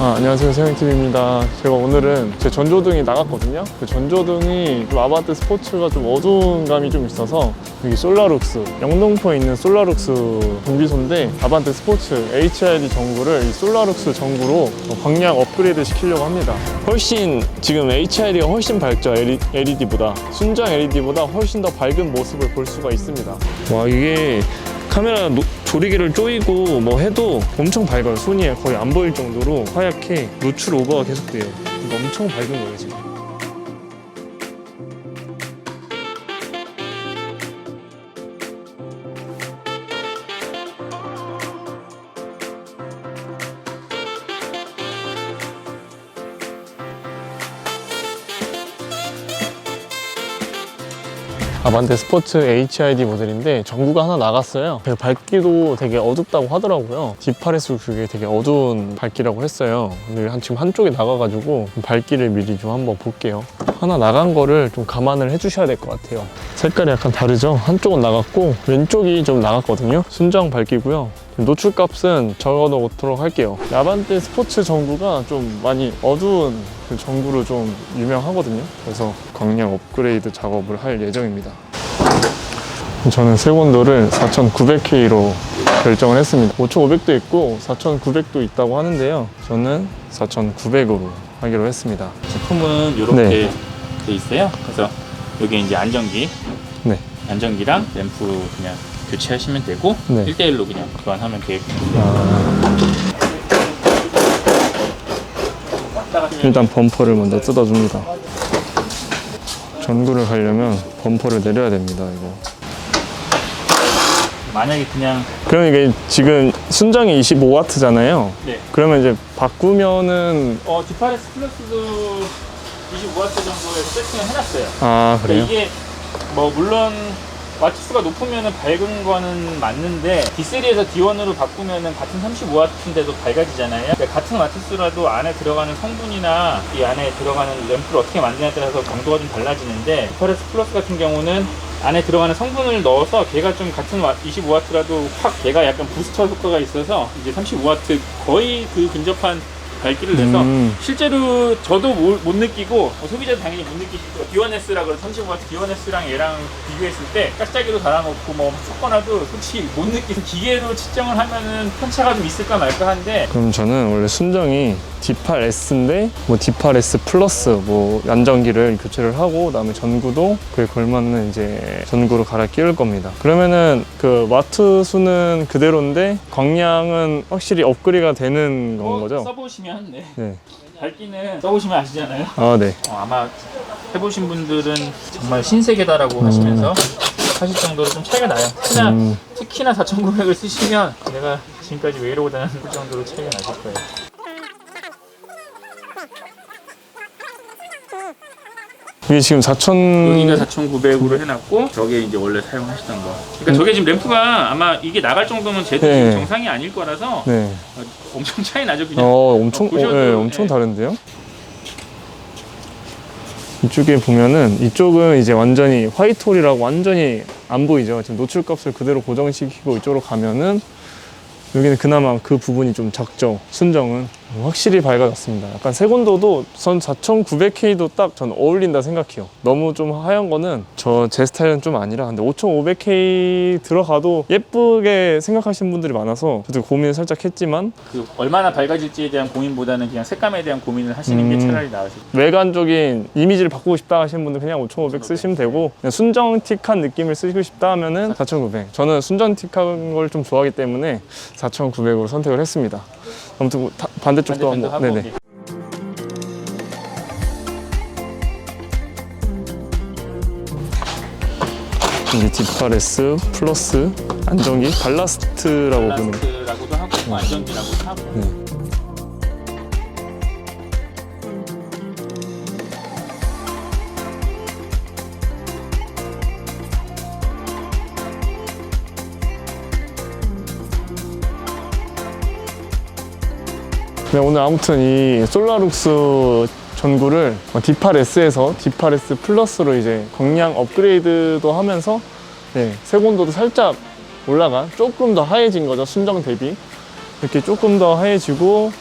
아, 안녕하세요. 세영TV입니다. 제가 오늘은 제 전조등이 나갔거든요. 그 전조등이 좀 아반떼 스포츠가 좀 어두운 감이 좀 있어서 여기 솔라룩스 영등포에 있는 솔라룩스 정비소인데 아반떼 스포츠 HID 전구를 이 솔라룩스 전구로 광량 업그레이드 시키려고 합니다. 훨씬 지금 HID가 훨씬 밝죠. LED보다. 순정 LED보다 훨씬 더 밝은 모습을 볼 수가 있습니다. 와 이게 카메라 노- 조리개를 조이고 뭐 해도 엄청 밝아요. 손이 거의 안 보일 정도로 하얗게 노출 오버가 계속돼요. 엄청 밝은 거예요 지금. 아반떼 스포츠 HID 모델인데 전구가 하나 나갔어요. 밝기도 되게 어둡다고 하더라고요. D8S 그게 되게 어두운 밝기라고 했어요. 근데 한, 지금 한쪽이 나가가지고 밝기를 미리 좀 한번 볼게요. 하나 나간 거를 좀 감안을 해주셔야 될 것 같아요. 색깔이 약간 다르죠? 한쪽은 나갔고 왼쪽이 좀 나갔거든요. 순정 밝기고요. 노출 값은 적어 놓도록 할게요. 아반떼 스포츠 전구가 좀 많이 어두운 그 전구로 좀 유명하거든요. 그래서 광량 업그레이드 작업을 할 예정입니다. 저는 세곤도를 4,900K로 결정을 했습니다. 5,500도 있고 4,900도 있다고 하는데요. 저는 4,900으로 하기로 했습니다. 제품은 이렇게 네. 돼 있어요. 그래서 여기 이제 안전기, 네. 안전기랑 램프 그냥 교체하시면 되고 네. 1대1로 그냥 교환하면 되고 아, 일단 범퍼를 먼저 뜯어줍니다. 전구를 가려면 범퍼를 내려야 됩니다. 이거. 만약에 그냥 그럼 이게 지금 순정이 25W잖아요. 네. 그러면 이제 바꾸면은 어 디파레스 플러스도 25W 정도에 세팅을 해놨어요. 아 그래요? 근데 이게 뭐 물론 와트수가 높으면 밝은 거는 맞는데 D3에서 D1으로 바꾸면은 같은 35W인데도 밝아지잖아요. 그러니까 같은 와트수라도 안에 들어가는 성분이나 이 안에 들어가는 램프를 어떻게 만드냐에 따라서 강도가 좀 달라지는데 디파레스 플러스 같은 경우는 안에 들어가는 성분을 넣어서 걔가 좀 같은 25W라도 확 걔가 약간 부스터 효과가 있어서 이제 35W 거의 그 근접한 밝기를 내서 음. 실제로 저도 못, 못 느끼고 어, 소비자도 당연히 못 느끼실 거예요. D1S라 그래 35W D1S랑 얘랑 비교했을 때 짝짝이로 달아놓고 뭐 섞어놔도 솔직히 못 느끼고 기계로 측정을 하면은 편차가 좀 있을까 말까 한데 그럼 저는 원래 순정이 D8S인데 뭐 D8S 플러스 뭐 안전기를 교체를 하고 그다음에 전구도 그에 걸맞는 이제 전구로 갈아 끼울 겁니다. 그러면은 그 와트 수는 그대로인데 광량은 확실히 업그레이드가 되는 건 어, 거죠? 써보시면 네. 네. 밝기는 써보시면 아시잖아요. 아 네. 어, 아마 해보신 분들은 정말 신세계다라고 하시면서 하실 정도로 좀 차이가 나요. 특히나 음. 특히나 4,900을 쓰시면 내가 지금까지 왜 이러고 다녔을 정도로 차이가 나실 거예요. 이게 지금 4,000 여기가 4,900으로 해놨고 저게 이제 원래 사용하시던 거. 그러니까 저게 지금 램프가 아마 이게 나갈 정도면 제도 네. 정상이 아닐 거라서 네. 어, 엄청 차이 나죠 그냥. 어 엄청 어, 보셔도, 네, 엄청 네. 다른데요? 이쪽에 보면은 이쪽은 이제 완전히 화이트홀이라고 완전히 안 보이죠. 지금 노출 값을 그대로 고정시키고 이쪽으로 가면은 여기는 그나마 그 부분이 좀 작죠. 순정은 확실히 밝아졌습니다. 약간 색온도도 선 4900K도 딱 전 어울린다 생각해요. 너무 좀 하얀 거는 저 제 스타일은 좀 아니라 근데 5500K 들어가도 예쁘게 생각하시는 분들이 많아서 저도 고민을 살짝 했지만 그 얼마나 밝아질지에 대한 고민보다는 그냥 색감에 대한 고민을 하시는 게 음. 차라리 나으실 외관적인 이미지를 바꾸고 싶다 하시는 분들 그냥 5500 쓰시면 되고 그냥 순정틱한 느낌을 쓰고 싶다 하면은 4900 저는 순정틱한 걸 좀 좋아하기 때문에 4900으로 선택을 했습니다 아무튼 뭐 다- 반대쪽도 한번 하고. 네네. 이게 디파레스 플러스 안정기 발라스트라고 부르는 발라스트라고도 하고 뭐 안전기라고도 하고. 네. 네, 오늘 아무튼 이 솔라룩스 전구를 D8S에서 D8S 플러스로 이제 광량 업그레이드도 하면서 네, 색온도도 살짝 올라간 조금 더 하얘진 거죠 순정 대비. 이렇게 조금 더 하얘지고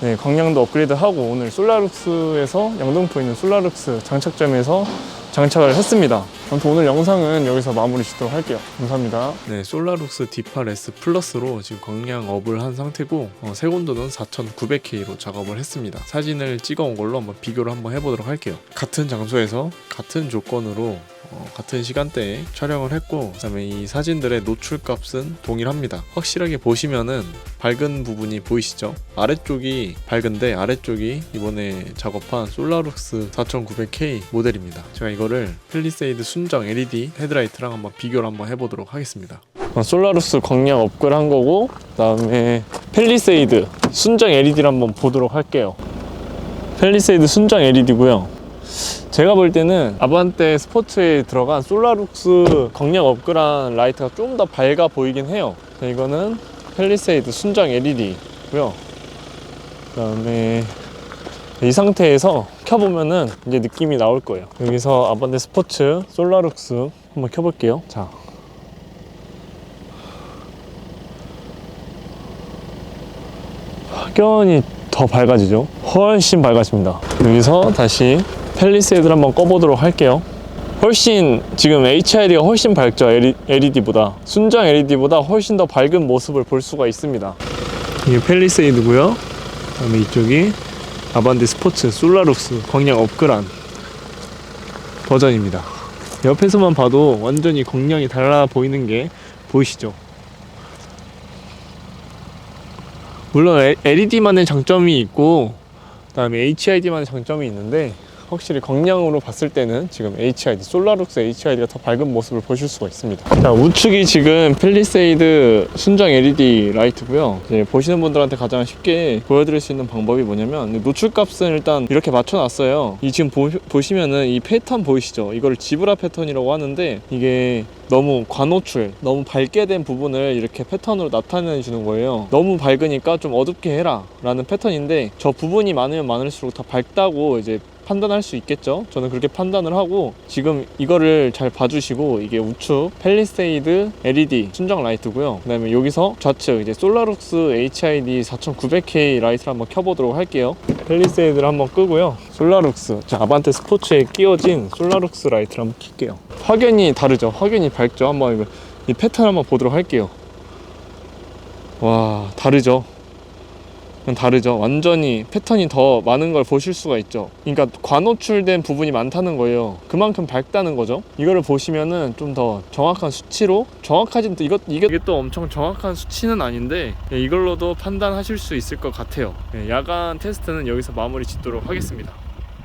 네, 광량도 업그레이드하고 오늘 솔라룩스에서 영등포에 있는 솔라룩스 장착점에서 장착을 했습니다. 아무튼 오늘 영상은 여기서 마무리 짓도록 할게요. 감사합니다. 네, 솔라룩스 D8S 플러스로 지금 광량 업을 한 상태고 어, 색온도는 4900K로 작업을 했습니다. 사진을 찍어온 걸로 한번 비교를 한번 해보도록 할게요. 같은 장소에서 같은 조건으로 어, 같은 시간대에 촬영을 했고 그다음에 이 사진들의 노출 값은 동일합니다. 확실하게 보시면은 밝은 부분이 보이시죠? 아래쪽이 밝은데 아래쪽이 이번에 작업한 솔라룩스 4900K 모델입니다. 제가 이거를 펠리세이드 순정 LED 헤드라이트랑 한번 비교를 한번 해보도록 하겠습니다. 솔라룩스 광량 업글 한 거고 그다음에 펠리세이드 순정 LED를 한번 보도록 할게요. 펠리세이드 순정 LED고요. 제가 볼 때는 아반떼 스포츠에 들어간 솔라룩스 광량 업그레이드 라이트가 좀 더 밝아 보이긴 해요. 자, 이거는 펠리세이드 순정 LED고요. 그 다음에 이 상태에서 켜보면은 이제 느낌이 나올 거예요. 여기서 아반떼 스포츠 솔라룩스 한번 켜볼게요. 자. 확연히 더 밝아지죠. 훨씬 밝아집니다. 여기서 다시 펠리세이드를 한번 꺼보도록 할게요. 훨씬 지금 HID가 훨씬 밝죠 LED보다 순정 LED보다 훨씬 더 밝은 모습을 볼 수가 있습니다. 이게 펠리세이드고요. 그다음에 이쪽이 아반떼 스포츠 솔라룩스 광량 업그란 버전입니다. 옆에서만 봐도 완전히 광량이 달라 보이는 게 보이시죠? 물론 LED만의 장점이 있고 그 다음에 HID만의 장점이 있는데 확실히 광량으로 봤을 때는 지금 HID 솔라룩스 HID가 더 밝은 모습을 보실 수가 있습니다. 자 우측이 지금 펠리세이드 순정 LED 라이트고요. 이제 보시는 분들한테 가장 쉽게 보여드릴 수 있는 방법이 뭐냐면 노출값은 일단 이렇게 맞춰놨어요. 이 지금 보, 보시면은 이 패턴 보이시죠? 이걸 지브라 패턴이라고 하는데 이게 너무 과노출, 너무 밝게 된 부분을 이렇게 패턴으로 나타내 주는 거예요. 너무 밝으니까 좀 어둡게 해라 라는 패턴인데 저 부분이 많으면 많을수록 더 밝다고 이제 판단할 수 있겠죠. 저는 그렇게 판단을 하고 지금 이거를 잘 봐주시고 이게 우측 펠리세이드 LED 순정 라이트고요. 그다음에 여기서 좌측 이제 솔라룩스 HID 4900K 라이트를 한번 켜보도록 할게요. 펠리세이드를 한번 끄고요. 솔라룩스 자, 아반떼 스포츠에 끼워진 솔라룩스 라이트를 한번 켤게요. 확연히 다르죠. 확연히 밝죠. 한번 이 패턴 한번 보도록 할게요. 와 다르죠. 다르죠. 완전히 패턴이 더 많은 걸 보실 수가 있죠. 그러니까 과노출된 부분이 많다는 거예요. 그만큼 밝다는 거죠. 이거를 보시면은 좀 더 정확한 수치로 정확하진 이것 이게, 이게 또 엄청 정확한 수치는 아닌데 예, 이걸로도 판단하실 수 있을 것 같아요. 예, 야간 테스트는 여기서 마무리 짓도록 하겠습니다.